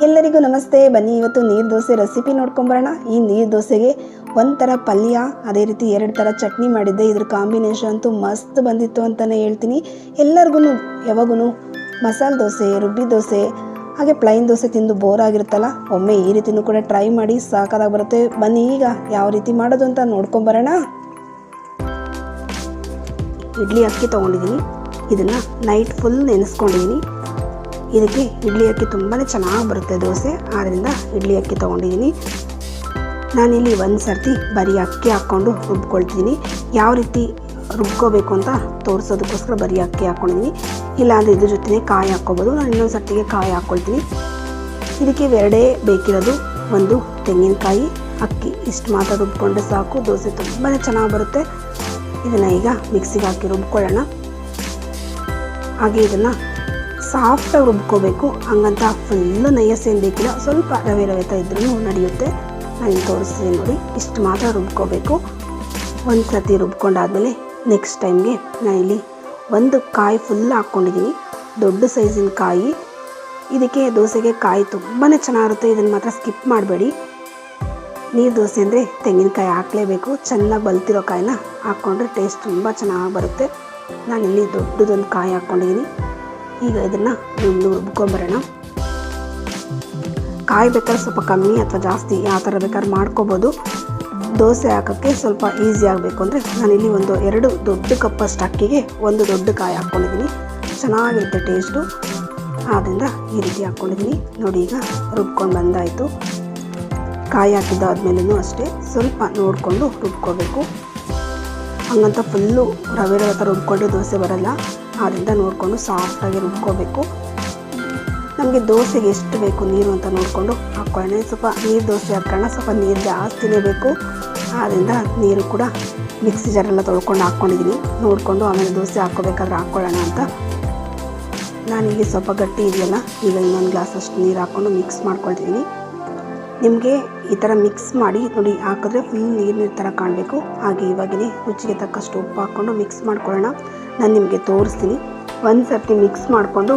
ಎಲ್ಲರಿಗೂ ನಮಸ್ತೆ. ಬನ್ನಿ, ಇವತ್ತು ನೀರು ದೋಸೆ ರೆಸಿಪಿ ನೋಡ್ಕೊಂಬರೋಣ. ಈ ನೀರು ದೋಸೆಗೆ ಒಂಥರ ಪಲ್ಯ, ಅದೇ ರೀತಿ ಎರಡು ಥರ ಚಟ್ನಿ ಮಾಡಿದ್ದೆ. ಇದ್ರ ಕಾಂಬಿನೇಷನ್ ಅಂತೂ ಮಸ್ತ್ ಬಂದಿತ್ತು ಅಂತಲೇ ಹೇಳ್ತೀನಿ. ಎಲ್ಲರಿಗೂ ಯಾವಾಗೂ ಮಸಾಲೆ ದೋಸೆ, ರುಬ್ಬಿ ದೋಸೆ, ಹಾಗೆ ಪ್ಲೈನ್ ದೋಸೆ ತಿಂದು ಬೋರ್ ಆಗಿರುತ್ತಲ್ಲ, ಒಮ್ಮೆ ಈ ರೀತಿಯೂ ಕೂಡ ಟ್ರೈ ಮಾಡಿ ಸಾಕಾದಾಗ ಬರುತ್ತೆ. ಬನ್ನಿ, ಈಗ ಯಾವ ರೀತಿ ಮಾಡೋದು ಅಂತ ನೋಡ್ಕೊಂಬರೋಣ. ಇಡ್ಲಿ ಅಕ್ಕಿ ತೊಗೊಂಡಿದ್ದೀನಿ ಇದನ್ನು ನೈಟ್ ಫುಲ್ ನೆನೆಸ್ಕೊಂಡಿದ್ದೀನಿ ಇದಕ್ಕೆ ಇಡ್ಲಿ ಅಕ್ಕಿ ತುಂಬಾ ಚೆನ್ನಾಗಿ ಬರುತ್ತೆ ದೋಸೆ. ಆದ್ದರಿಂದ ಇಡ್ಲಿ ಅಕ್ಕಿ ತೊಗೊಂಡಿದ್ದೀನಿ. ನಾನಿಲ್ಲಿ ಒಂದು ಸರ್ತಿ ಬರೀ ಅಕ್ಕಿ ಹಾಕ್ಕೊಂಡು ರುಬ್ಕೊಳ್ತೀನಿ. ಯಾವ ರೀತಿ ರುಬ್ಕೋಬೇಕು ಅಂತ ತೋರಿಸೋದಕ್ಕೋಸ್ಕರ ಬರೀ ಅಕ್ಕಿ ಹಾಕ್ಕೊಂಡಿದ್ದೀನಿ ಇಲ್ಲಾಂದರೆ ಇದ್ರ ಜೊತೆ ಕಾಯಿ ಹಾಕ್ಕೋಬೋದು. ನಾನು ಇನ್ನೊಂದು ಸರ್ತಿಗೆ ಕಾಯಿ ಹಾಕ್ಕೊಳ್ತೀನಿ. ಇದಕ್ಕೆ ಎರಡೇ ಬೇಕಿರೋದು ಒಂದು ತೆಂಗಿನಕಾಯಿ. ಅಕ್ಕಿ ಇಷ್ಟು ಮಾತ್ರ ರುಬ್ಕೊಂಡ್ರೆ ಸಾಕು. ದೋಸೆ ತುಂಬಾ ಚೆನ್ನಾಗಿ ಬರುತ್ತೆ. ಇದನ್ನು ಈಗ ಮಿಕ್ಸಿಗೆ ಹಾಕಿ ರುಬ್ಕೊಳ್ಳೋಣ. ಹಾಗೆ ಇದನ್ನು ಸಾಫ್ಟಾಗಿ ರುಬ್ಕೋಬೇಕು ಹಂಗಂತ ಫುಲ್ಲು ನೈಯಸೇನು ಬೇಕಿಲ್ಲ ಸ್ವಲ್ಪ ರವೆ ರವೆ ಇದ್ರೂ ನಡೆಯುತ್ತೆ. ನಾನು ತೋರಿಸ್ತೀನಿ ನೋಡಿ. ಇಷ್ಟು ಮಾತ್ರ ರುಬ್ಕೋಬೇಕು. ಒಂದು ಸರ್ತಿ ರುಬ್ಕೊಂಡಾದಮೇಲೆ ನೆಕ್ಸ್ಟ್ ಟೈಮ್ಗೆ ನಾನಿಲ್ಲಿ ಒಂದು ಕಾಯಿ ಫುಲ್ ಹಾಕ್ಕೊಂಡಿದ್ದೀನಿ ದೊಡ್ಡ ಸೈಜಿನ ಕಾಯಿ. ಇದಕ್ಕೆ ದೋಸೆಗೆ ಕಾಯಿ ತುಂಬಾ ಚೆನ್ನಾಗಿರುತ್ತೆ. ಇದನ್ನು ಮಾತ್ರ ಸ್ಕಿಪ್ ಮಾಡಬೇಡಿ. ನೀರು ದೋಸೆ ಅಂದರೆ ತೆಂಗಿನಕಾಯಿ ಹಾಕಲೇಬೇಕು. ಚೆನ್ನಾಗಿ ಬಲ್ತಿರೋ ಕಾಯಿನ ಹಾಕ್ಕೊಂಡ್ರೆ ಟೇಸ್ಟ್ ತುಂಬ ಚೆನ್ನಾಗಿ ಬರುತ್ತೆ. ನಾನಿಲ್ಲಿ ದೊಡ್ಡದೊಂದು ಕಾಯಿ ಹಾಕ್ಕೊಂಡಿದ್ದೀನಿ ಈಗ ಇದನ್ನು ಒಂದು ರುಬ್ಕೊಂಬರೋಣ. ಕಾಯಿ ಬೇಕಾದ್ರೆ ಸ್ವಲ್ಪ ಕಮ್ಮಿ ಅಥವಾ ಜಾಸ್ತಿ ಯಾವ ಥರ ಬೇಕಾದ್ರೆ ಮಾಡ್ಕೋಬೋದು. ದೋಸೆ ಹಾಕೋಕ್ಕೆ ಸ್ವಲ್ಪ ಈಸಿ ಆಗಬೇಕು ಅಂದರೆ ನಾನಿಲ್ಲಿ ಒಂದು ಎರಡು ದೊಡ್ಡ ಕಪ್ಪಷ್ಟು ಅಕ್ಕಿಗೆ ಒಂದು ದೊಡ್ಡ ಕಾಯಿ ಹಾಕ್ಕೊಂಡಿದ್ದೀನಿ. ಚೆನ್ನಾಗಿರುತ್ತೆ ಟೇಸ್ಟು ಆದ್ದರಿಂದ ಈ ರೀತಿ ಹಾಕ್ಕೊಂಡಿದ್ದೀನಿ. ನೋಡಿ ಈಗ ರುಬ್ಕೊಂಡು ಬಂದಾಯಿತು. ಕಾಯಿ ಹಾಕಿದ್ದಾದ್ಮೇಲೂ ಅಷ್ಟೇ. ಸ್ವಲ್ಪ ನೋಡಿಕೊಂಡು ರುಬ್ಕೋಬೇಕು. ಹಂಗಂತ ಫುಲ್ಲು ರವೆ ರವೆ ಥರ ರುಬ್ಕೊಂಡ್ರೆ ದೋಸೆ ಬರಲ್ಲ. ಆದ್ದರಿಂದ ನೋಡಿಕೊಂಡು ಸಾಫ್ಟಾಗಿ ರುಬ್ಕೋಬೇಕು. ನಮಗೆ ದೋಸೆಗೆ ಎಷ್ಟು ಬೇಕು ನೀರು ಅಂತ ನೋಡಿಕೊಂಡು ಹಾಕ್ಕೊಳ್ಳೋಣ ಸ್ವಲ್ಪ ನೀರು ದೋಸೆ ಹಾಕೋಣ ಸ್ವಲ್ಪ ನೀರು ಜಾಸ್ತಿನೇ ಬೇಕು. ಆದ್ದರಿಂದ ನೀರು ಕೂಡ ಮಿಕ್ಸಿ ಜಾರೆಲ್ಲ ತೊಳ್ಕೊಂಡು ಹಾಕ್ಕೊಂಡಿದ್ದೀನಿ ನೋಡಿಕೊಂಡು ಆಮೇಲೆ ದೋಸೆ ಹಾಕ್ಕೋಬೇಕಾದ್ರೆ ಹಾಕ್ಕೊಳ್ಳೋಣ ಅಂತ. ನಾನಿಲ್ಲಿ ಸ್ವಲ್ಪ ಗಟ್ಟಿ ಇದೆಯಲ್ಲ, ಈಗ ಇನ್ನೊಂದು ಗ್ಲಾಸ್ ಅಷ್ಟು ನೀರು ಹಾಕ್ಕೊಂಡು ಮಿಕ್ಸ್ ಮಾಡ್ಕೊಳ್ತಿದ್ದೀನಿ ನಿಮಗೆ ಈ ಥರ ಮಿಕ್ಸ್ ಮಾಡಿ ನೋಡಿ, ಹಾಕಿದ್ರೆ ಫುಲ್ ನೀರು ನೀರು ಥರ ಕಾಣಬೇಕು. ಹಾಗೆ ಇವಾಗಿನೇ ರುಚಿಗೆ ತಕ್ಕಷ್ಟು ಉಪ್ಪು ಹಾಕ್ಕೊಂಡು ಮಿಕ್ಸ್ ಮಾಡ್ಕೊಳ್ಳೋಣ. ನಾನು ನಿಮಗೆ ತೋರಿಸ್ತೀನಿ. ಒಂದು ಸರ್ತಿ ಮಿಕ್ಸ್ ಮಾಡಿಕೊಂಡು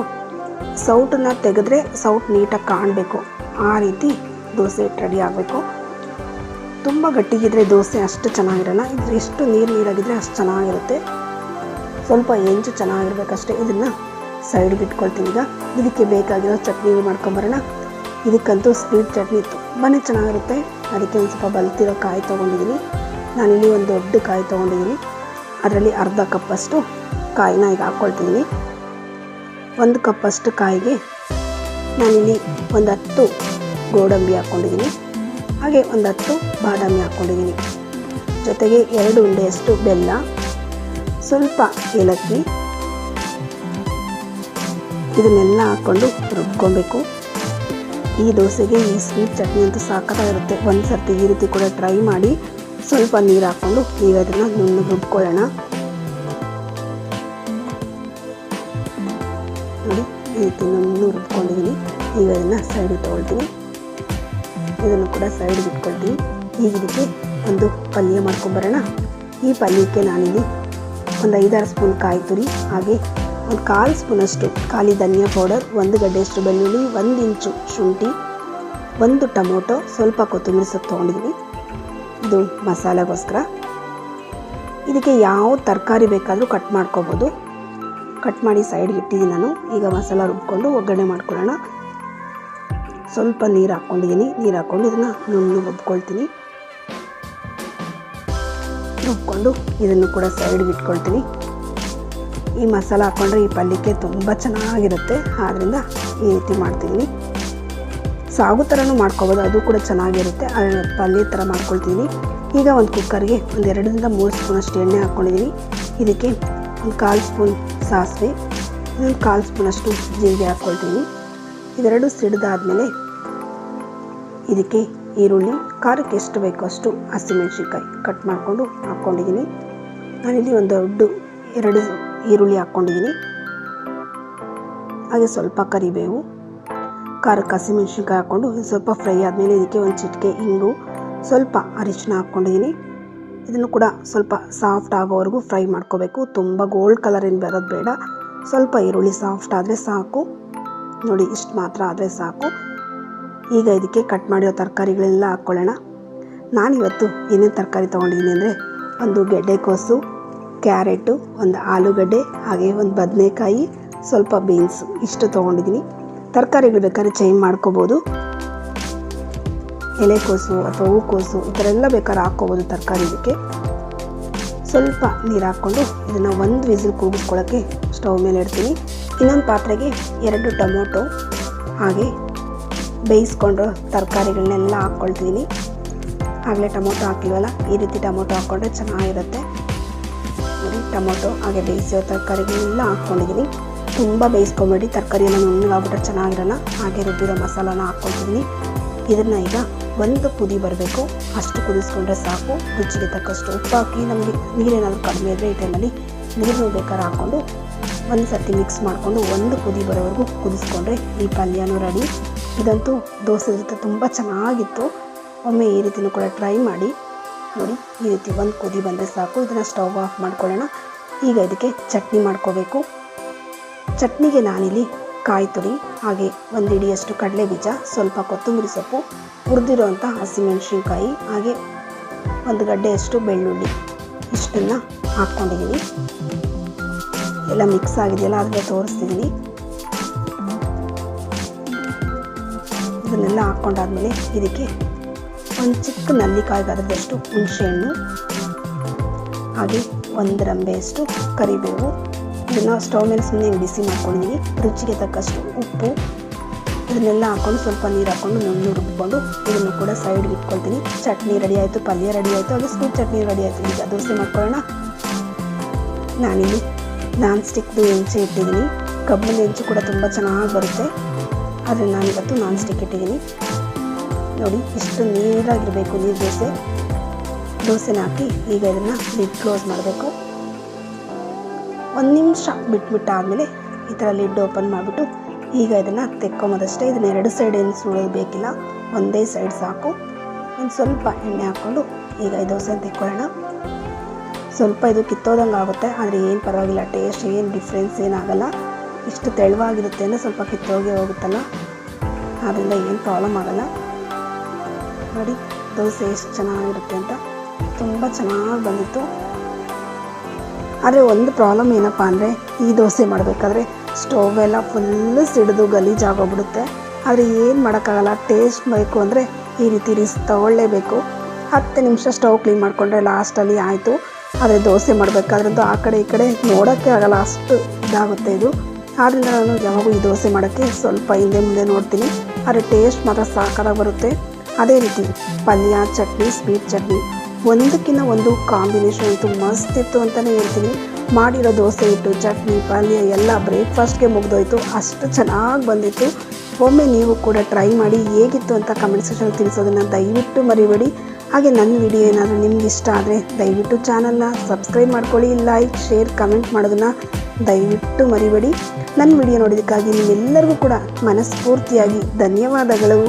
ಸೌಟನ್ನು ತೆಗೆದ್ರೆ ಸೌಟ್ ನೀಟಾಗಿ ಕಾಣಬೇಕು. ಆ ರೀತಿ ದೋಸೆ ರೆಡಿ ಆಗಬೇಕು. ತುಂಬ ಗಟ್ಟಿಗಿದ್ರೆ ದೋಸೆ ಅಷ್ಟು ಚೆನ್ನಾಗಿರಲ್ಲ. ಇದು ಎಷ್ಟು ನೀರು ನೀರಾಗಿದ್ದರೆ ಅಷ್ಟು ಚೆನ್ನಾಗಿರುತ್ತೆ. ಸ್ವಲ್ಪ ಹೆಂಚು ಚೆನ್ನಾಗಿರ್ಬೇಕಷ್ಟೇ. ಇದನ್ನು ಸೈಡ್ಗೆ ಇಟ್ಕೊಳ್ತೀನಿ ಈಗ. ಇದಕ್ಕೆ ಬೇಕಾಗಿರೋ ಚಟ್ನಿ ಮಾಡ್ಕೊಂಬರೋಣ. ಇದಕ್ಕಂತೂ ಸ್ವೀಟ್ ಚಟ್ನಿ ತುಂಬಾ ಚೆನ್ನಾಗಿರುತ್ತೆ. ಅದಕ್ಕೆ ಒಂದು ಸ್ವಲ್ಪ ಬಲ್ತಿರೋ ಕಾಯಿ ತೊಗೊಂಡಿದ್ದೀನಿ ನಾನಿಲ್ಲಿ ಒಂದು ದೊಡ್ಡ ಕಾಯಿ ತೊಗೊಂಡಿದ್ದೀನಿ ಅದರಲ್ಲಿ ಅರ್ಧ ಕಪ್ಪಷ್ಟು ಕಾಯಿನ ಈಗ ಹಾಕ್ಕೊಳ್ತೀನಿ. ಒಂದು ಕಪ್ಪಷ್ಟು ಕಾಯಿಗೆ ನಾನಿಲ್ಲಿ ಒಂದು ಹತ್ತು ಗೋಡಂಬಿ ಹಾಕ್ಕೊಂಡಿದ್ದೀನಿ. ಹಾಗೆ ಒಂದು ಹತ್ತು ಬಾದಾಮಿ ಹಾಕ್ಕೊಂಡಿದ್ದೀನಿ. ಜೊತೆಗೆ ಎರಡು ಉಂಡೆಯಷ್ಟು ಬೆಲ್ಲ, ಸ್ವಲ್ಪ ಏಲಕ್ಕಿ, ಇದನ್ನೆಲ್ಲ ಹಾಕ್ಕೊಂಡು ರುಬ್ಕೊಬೇಕು. ಈ ದೋಸೆಗೆ ಈ ಸ್ವೀಟ್ ಚಟ್ನಿ ಅಂತೂ ಸಾಕಾಗಿರುತ್ತೆ ಒಂದು ಸರ್ತಿ ಈ ರೀತಿ ಕೂಡ ಟ್ರೈ ಮಾಡಿ ಸ್ವಲ್ಪ ನೀರು ಹಾಕ್ಕೊಂಡು ಈಗ ಅದನ್ನು ನುಣ್ಣು ರುಬ್ಕೊಳ್ಳೋಣ. ನೋಡಿ, ಈ ರೀತಿ ನುಣ್ಣು ರುಬ್ಕೊಂಡಿದ್ದೀನಿ. ಈಗ ಅದನ್ನು ಸೈಡಿಗೆ ತೊಗೊಳ್ತೀನಿ. ಇದನ್ನು ಕೂಡ ಸೈಡಿಗೆ ಇಟ್ಕೊಳ್ತೀನಿ. ಈಗ ಇದಕ್ಕೆ ಒಂದು ಪಲ್ಯ ಮಾಡ್ಕೊಂಬರೋಣ ಈ ಪಲ್ಯಕ್ಕೆ ನಾನಿಲ್ಲಿ ಒಂದು ಐದಾರು ಸ್ಪೂನ್ ಕಾಯಿ ತುರಿ, ಹಾಗೆ ಒಂದು ಕಾಲು ಸ್ಪೂನಷ್ಟು ಖಾಲಿ ಧನಿಯಾ ಪೌಡರ್, ಒಂದು ಗಡ್ಡೆಯಷ್ಟು ಬೆಳ್ಳುಳ್ಳಿ, ಒಂದು ಇಂಚು ಶುಂಠಿ, ಒಂದು ಟೊಮೊಟೊ, ಸ್ವಲ್ಪ ಕೊತ್ತಂಬರಿ ಸೊಪ್ಪು ತೊಗೊಂಡಿದ್ದೀನಿ. ಇದು ಮಸಾಲೆಗೋಸ್ಕರ. ಇದಕ್ಕೆ ಯಾವ ತರಕಾರಿ ಬೇಕಾದರೂ ಕಟ್ ಮಾಡ್ಕೋಬೋದು. ಕಟ್ ಮಾಡಿ ಸೈಡ್ಗೆ ಇಟ್ಟಿದ್ದೀನಿ ನಾನು. ಈಗ ಮಸಾಲ ರುಬ್ಕೊಂಡು ಒಗ್ಗರಣೆ ಮಾಡ್ಕೊಳ್ಳೋಣ. ಸ್ವಲ್ಪ ನೀರು ಹಾಕ್ಕೊಂಡಿದ್ದೀನಿ. ನೀರು ಹಾಕ್ಕೊಂಡು ಇದನ್ನು ನುಣ್ಣು ರುಬ್ಕೊಳ್ತೀನಿ. ರುಬ್ಕೊಂಡು ಇದನ್ನು ಕೂಡ ಸೈಡ್ಗೆ ಇಟ್ಕೊಳ್ತೀನಿ. ಈ ಮಸಾಲ ಹಾಕ್ಕೊಂಡ್ರೆ ಈ ಪಲ್ಯಕ್ಕೆ ತುಂಬ ಚೆನ್ನಾಗಿರುತ್ತೆ. ಆದ್ದರಿಂದ ಈ ರೀತಿ ಮಾಡ್ತಿದ್ದೀನಿ. ಸಾಗು ಥರನೂ ಮಾಡ್ಕೊಬೋದು. ಅದು ಕೂಡ ಚೆನ್ನಾಗಿರುತ್ತೆ. ಪಲ್ಯ ಥರ ಮಾಡ್ಕೊಳ್ತೀನಿ ಈಗ ಒಂದು ಕುಕ್ಕರ್ಗೆ ಒಂದು ಎರಡರಿಂದ ಮೂರು ಸ್ಪೂನಷ್ಟು ಎಣ್ಣೆ ಹಾಕ್ಕೊಂಡಿದ್ದೀನಿ ಇದಕ್ಕೆ ಒಂದು ಕಾಲು ಸ್ಪೂನ್ ಸಾಸಿವೆ, ಇನ್ನೊಂದು ಕಾಲು ಸ್ಪೂನಷ್ಟು ಜೀರಿಗೆ ಹಾಕ್ಕೊಳ್ತೀನಿ. ಇದೆರಡು ಸಿಡಿದಾದಮೇಲೆ ಇದಕ್ಕೆ ಈರುಳ್ಳಿ, ಖಾರಕ್ಕೆ ಎಷ್ಟು ಬೇಕೋ ಅಷ್ಟು ಹಸಿಮೆಣ್ಸಿನ್ಕಾಯಿ ಕಟ್ ಮಾಡಿಕೊಂಡು ಹಾಕ್ಕೊಂಡಿದ್ದೀನಿ ನಾನಿಲ್ಲಿ ಒಂದು ದೊಡ್ಡ ಎರಡು ಈರುಳ್ಳಿ ಹಾಕ್ಕೊಂಡಿದ್ದೀನಿ ಹಾಗೆ ಸ್ವಲ್ಪ ಕರಿಬೇವು. ಖಾರಕ್ಕೆ ಹಸಿಮೆಣ್ಸಿನ್ಕಾಯಿ ಹಾಕ್ಕೊಂಡು ಸ್ವಲ್ಪ ಫ್ರೈ ಆದಮೇಲೆ ಇದಕ್ಕೆ ಒಂದು ಚಿಟಿಕೆ ಇಂಗು, ಸ್ವಲ್ಪ ಅರಿಶಿನ ಹಾಕ್ಕೊಂಡಿದ್ದೀನಿ. ಇದನ್ನು ಕೂಡ ಸ್ವಲ್ಪ ಸಾಫ್ಟ್ ಆಗೋವರೆಗೂ ಫ್ರೈ ಮಾಡ್ಕೋಬೇಕು. ತುಂಬ ಗೋಲ್ಡ್ ಕಲರ್ ಏನು ಬರೋದು ಬೇಡ. ಸ್ವಲ್ಪ ಈರುಳ್ಳಿ ಸಾಫ್ಟ್ ಆದರೆ ಸಾಕು. ನೋಡಿ, ಇಷ್ಟು ಮಾತ್ರ ಆದರೆ ಸಾಕು. ಈಗ ಇದಕ್ಕೆ ಕಟ್ ಮಾಡಿರೋ ತರಕಾರಿಗಳೆಲ್ಲ ಹಾಕ್ಕೊಳ್ಳೋಣ ನಾನಿವತ್ತು ಏನೇನು ತರಕಾರಿ ತೊಗೊಂಡಿದ್ದೀನಿ ಅಂದರೆ ಒಂದು ಗೆಡ್ಡೆಕೋಸು, ಕ್ಯಾರೆಟು, ಒಂದು ಆಲೂಗಡ್ಡೆ, ಹಾಗೆ ಒಂದು ಬದನೆಕಾಯಿ, ಸ್ವಲ್ಪ ಬೀನ್ಸು ಇಷ್ಟು ತೊಗೊಂಡಿದ್ದೀನಿ. ತರಕಾರಿಗಳು ಬೇಕಾದ್ರೆ ಚೇಂಜ್ ಮಾಡ್ಕೋಬೋದು. ಎಲೆಕೋಸು ಅಥವಾ ಹೂಕೋಸು ಈ ಥರ ಎಲ್ಲ ಬೇಕಾದ್ರೆ ಹಾಕ್ಕೋಬೋದು ತರಕಾರಿ ಇದಕ್ಕೆ ಸ್ವಲ್ಪ ನೀರು ಹಾಕ್ಕೊಂಡು ಇದನ್ನು ಒಂದು ವಿಸಿಲ್ ಕೂಗಿಸ್ಕೊಳ್ಳೋಕ್ಕೆ ಸ್ಟವ್ ಮೇಲೆ ಇಡ್ತೀನಿ. ಇನ್ನೊಂದು ಪಾತ್ರೆಗೆ ಎರಡು ಟೊಮೊಟೊ ಹಾಗೆ ಬೇಯಿಸ್ಕೊಂಡು ತರಕಾರಿಗಳನ್ನೆಲ್ಲ ಹಾಕ್ಕೊಳ್ತೀನಿ. ಆಗಲೇ ಟೊಮೊಟೊ ಹಾಕಿಲ್ವಲ್ಲ ಈ ರೀತಿ ಟೊಮೊಟೊ ಹಾಕ್ಕೊಂಡ್ರೆ ಚೆನ್ನಾಗಿರುತ್ತೆ. ಟೊಮೊಟೊ ಹಾಗೆ ಬೇಯಿಸೋ ತರಕಾರಿಗಳನ್ನೆಲ್ಲ ಹಾಕ್ಕೊಂಡಿದ್ದೀನಿ. ತುಂಬ ಬೇಯಿಸ್ಕೊಂಬೇಡಿ. ತರಕಾರಿ ಎಲ್ಲ ನುಣ್ಣಗಾಗ್ಬಿಟ್ರೆ ಚೆನ್ನಾಗಿರಲ್ಲ. ಹಾಗೆ ರುಬ್ಬಿರೋ ಮಸಾಲಾನ ಹಾಕ್ಕೊಳ್ತಿದ್ದೀನಿ ಇದನ್ನು ಈಗ ಒಂದು ಕುದಿ ಬರಬೇಕು. ಅಷ್ಟು ಕುದಿಸ್ಕೊಂಡ್ರೆ ಸಾಕು. ರುಚಿಗೆ ತಕ್ಕಷ್ಟು ಉಪ್ಪು ಹಾಕಿ ನಮಗೆ ನೀರೇನಾದರೂ ಕಡಿಮೆ ಇದ್ದರೆ ಈ ಟೈಮಲ್ಲಿ ನೀರನ್ನು ಬೇಕಾದ್ರೆ ಹಾಕ್ಕೊಂಡು ಒಂದು ಸರ್ತಿ ಮಿಕ್ಸ್ ಮಾಡಿಕೊಂಡು ಒಂದು ಕುದಿ ಬರೋವರೆಗೂ ಕುದಿಸ್ಕೊಂಡ್ರೆ ಈ ಪಲ್ಯನೂ ರೆಡಿ ಇದಂತೂ ದೋಸೆ ಜೊತೆ ತುಂಬ ಚೆನ್ನಾಗಿತ್ತು. ಒಮ್ಮೆ ಈ ರೀತಿಯೂ ಕೂಡ ಟ್ರೈ ಮಾಡಿ. ನೋಡಿ, ಈ ರೀತಿ ಒಂದು ಕುದಿ ಬಂದರೆ ಸಾಕು. ಇದನ್ನು ಸ್ಟವ್ ಆಫ್ ಮಾಡ್ಕೊಳ್ಳೋಣ. ಈಗ ಇದಕ್ಕೆ ಚಟ್ನಿ ಮಾಡ್ಕೋಬೇಕು. ಚಟ್ನಿಗೆ ನಾನಿಲ್ಲಿ ಕಾಯಿ ತುರಿ, ಹಾಗೆ ಒಂದು ಇಡಿಯಷ್ಟು ಕಡಲೆ ಬೀಜ ಸ್ವಲ್ಪ ಕೊತ್ತಂಬರಿ ಸೊಪ್ಪು ಹುರಿದಿರುವಂಥ ಹಸಿಮೆಣಸಿನ್ಕಾಯಿ, ಹಾಗೆ ಒಂದು ಗಡ್ಡೆಯಷ್ಟು ಬೆಳ್ಳುಳ್ಳಿ. ಇಷ್ಟನ್ನು ಹಾಕ್ಕೊಂಡಿದ್ದೀನಿ ಎಲ್ಲ ಮಿಕ್ಸ್ ಆಗಿದೆಯಲ್ಲ ಅದನ್ನೇ ತೋರಿಸ್ತಿದ್ದೀನಿ ಇದನ್ನೆಲ್ಲ ಹಾಕ್ಕೊಂಡಾದ್ಮೇಲೆ ಇದಕ್ಕೆ ಒಂದು ಚಿಕ್ಕ ನಲ್ಲಿಕಾಯಿ ಗರದಷ್ಟು ಹುಣಸೆಹಣ್ಣು, ಹಾಗೆ ಒಂದು ರಂಬೆಯಷ್ಟು ಕರಿಬೇವು ಇದನ್ನು ಸ್ಟವ್ ಮೇಲೆ ಸುಮ್ಮನೆ ಬಿಸಿ ಮಾಡ್ಕೊಂಡಿದ್ದೀನಿ ರುಚಿಗೆ ತಕ್ಕಷ್ಟು ಉಪ್ಪು ಇದನ್ನೆಲ್ಲ ಹಾಕ್ಕೊಂಡು ಸ್ವಲ್ಪ ನೀರು ಹಾಕ್ಕೊಂಡು ನುಣ್ಣು ರುಬ್ಕೊಂಡು ಇದನ್ನು ಕೂಡ ಸೈಡ್ಗೆ ಇಟ್ಕೊಳ್ತೀನಿ. ಚಟ್ನಿ ರೆಡಿ ಆಯಿತು, ಪಲ್ಯ ರೆಡಿ ಆಯಿತು ಅದು ಸ್ವೀಟ್ ಚಟ್ನಿ ರೆಡಿ ಆಯಿತು. ಈಗ ದೋಸೆ ಮಾಡ್ಕೊಳ್ಳೋಣ. ನಾನಿಲ್ಲಿ ನಾನ್ ಸ್ಟಿಕ್ದು ಹೆಂಚು ಇಟ್ಟಿದ್ದೀನಿ. ಕಬ್ಬಿನ ಹೆಂಚು ಕೂಡ ತುಂಬ ಚೆನ್ನಾಗಿ ಬರುತ್ತೆ. ಆದರೆ ನಾನಿವತ್ತು ನಾನ್ ಸ್ಟಿಕ್ ಇಟ್ಟಿದ್ದೀನಿ. ನೋಡಿ, ಇಷ್ಟು ನೀರಾಗಿರಬೇಕು ನೀರು ದೋಸೆ. ದೋಸೆನ ಹಾಕಿ ಈಗ ಇದನ್ನು ಲಿಡ್ ಕ್ಲೋಸ್ ಮಾಡಬೇಕು. ಒಂದು ನಿಮಿಷ ಬಿಟ್ಬಿಟ್ಟಾದಮೇಲೆ ಈ ಥರ ಲಿಡ್ ಓಪನ್ ಮಾಡಿಬಿಟ್ಟು ಈಗ ಇದನ್ನು ತೆಕ್ಕೊಂಬೋದಷ್ಟೇ ಇದನ್ನ ಎರಡು ಸೈಡ್ ಏನು ಸುಳಿದು ಬೇಕಿಲ್ಲ. ಒಂದೇ ಸೈಡ್ ಸಾಕು. ಒಂದು ಸ್ವಲ್ಪ ಎಣ್ಣೆ ಹಾಕ್ಕೊಂಡು ಈಗ ಈ ದೋಸೆ ತೆಕ್ಕೊಳ್ಳೋಣ. ಸ್ವಲ್ಪ ಇದು ಕಿತ್ತೋದಂಗೆ ಆಗುತ್ತೆ. ಆದರೆ ಏನು ಪರವಾಗಿಲ್ಲ. ಟೇಸ್ಟ್ ಏನು ಡಿಫ್ರೆನ್ಸ್ ಏನಾಗಲ್ಲ ಇಷ್ಟು ತೆಳುವಾಗಿರುತ್ತೆ ಅಂದರೆ ಸ್ವಲ್ಪ ಕಿತ್ತೋಗಿ ಹೋಗುತ್ತಲ್ಲ. ಆದ್ದರಿಂದ ಏನು ಪ್ರಾಬ್ಲಮ್ ಆಗಲ್ಲ. ನೋಡಿ, ದೋಸೆ ಎಷ್ಟು ಚೆನ್ನಾಗಿರುತ್ತೆ ಅಂತ. ತುಂಬ ಚೆನ್ನಾಗಿ ಬಂದಿತ್ತು. ಆದರೆ ಒಂದು ಪ್ರಾಬ್ಲಮ್ ಏನಪ್ಪ ಅಂದರೆ ಈ ದೋಸೆ ಮಾಡಬೇಕಾದ್ರೆ ಸ್ಟೋವ್ ಎಲ್ಲ ಫುಲ್ಲು ಸಿಡಿದು ಗಲೀಜಾಗೋಗ್ಬಿಡುತ್ತೆ ಆದರೆ ಏನು ಮಾಡೋಕ್ಕಾಗಲ್ಲ ಟೇಸ್ಟ್ ಬೇಕು ಅಂದರೆ ಈ ರೀತಿ ರೀಸ್ ತಗೊಳ್ಳೇಬೇಕು. ಹತ್ತು ನಿಮಿಷ ಸ್ಟವ್ ಕ್ಲೀನ್ ಮಾಡಿಕೊಂಡ್ರೆ ಲಾಸ್ಟಲ್ಲಿ ಆಯಿತು. ಆದರೆ ದೋಸೆ ಮಾಡಬೇಕಾದ್ರದ್ದು ಆ ಕಡೆ ಈ ಕಡೆ ನೋಡೋಕ್ಕೆ ಆಗಲ್ಲ, ಅಷ್ಟು ಇದಾಗುತ್ತೆ ಇದು. ಆದ್ದರಿಂದ ನಾನು ಯಾವಾಗೂ ಈ ದೋಸೆ ಮಾಡೋಕ್ಕೆ ಸ್ವಲ್ಪ ಹಿಂದೆ ಮುಂದೆ ನೋಡ್ತೀನಿ. ಆದರೆ ಟೇಸ್ಟ್ ಮಾತ್ರ ಸಾಕಾಗಿ ಬರುತ್ತೆ. ಅದೇ ರೀತಿ ಪಲ್ಯ, ಚಟ್ನಿ ಸ್ವೀಟ್ ಚಟ್ನಿ. ಒಂದಕ್ಕಿಂತ ಒಂದು ಕಾಂಬಿನೇಷನ್ ಅಂತೂ ಮಸ್ತ್ ಇತ್ತು ಅಂತಲೇ ಹೇಳ್ತೀನಿ. ಮಾಡಿರೋ ದೋಸೆ ಇಟ್ಟು, ಚಟ್ನಿ, ಪಲ್ಯ, ಎಲ್ಲ ಬ್ರೇಕ್ಫಾಸ್ಟ್ಗೆ ಮುಗ್ದೋಯ್ತು. ಅಷ್ಟು ಚೆನ್ನಾಗಿ ಬಂದಿತ್ತು. ಒಮ್ಮೆ ನೀವು ಕೂಡ ಟ್ರೈ ಮಾಡಿ ಹೇಗಿತ್ತು ಅಂತ ಕಮೆಂಟ್ ಸೆಕ್ಷನ್ ತಿಳಿಸೋದನ್ನು ದಯವಿಟ್ಟು ಮರಿಬೇಡಿ. ಹಾಗೆ ನನ್ನ ವಿಡಿಯೋ ಏನಾದರೂ ನಿಮ್ಗೆ ಇಷ್ಟ ಆದರೆ ದಯವಿಟ್ಟು ಚಾನಲ್ನ ಸಬ್ಸ್ಕ್ರೈಬ್ ಮಾಡ್ಕೊಳ್ಳಿ ಲೈಕ್ ಶೇರ್ ಕಮೆಂಟ್ ಮಾಡೋದನ್ನು ದಯವಿಟ್ಟು ಮರಿಬೇಡಿ. ನನ್ನ ವಿಡಿಯೋ ನೋಡೋದಕ್ಕಾಗಿ ನಿಮ್ಮೆಲ್ಲರಿಗೂ ಕೂಡ ಮನಸ್ಫೂರ್ತಿಯಾಗಿ ಧನ್ಯವಾದಗಳು.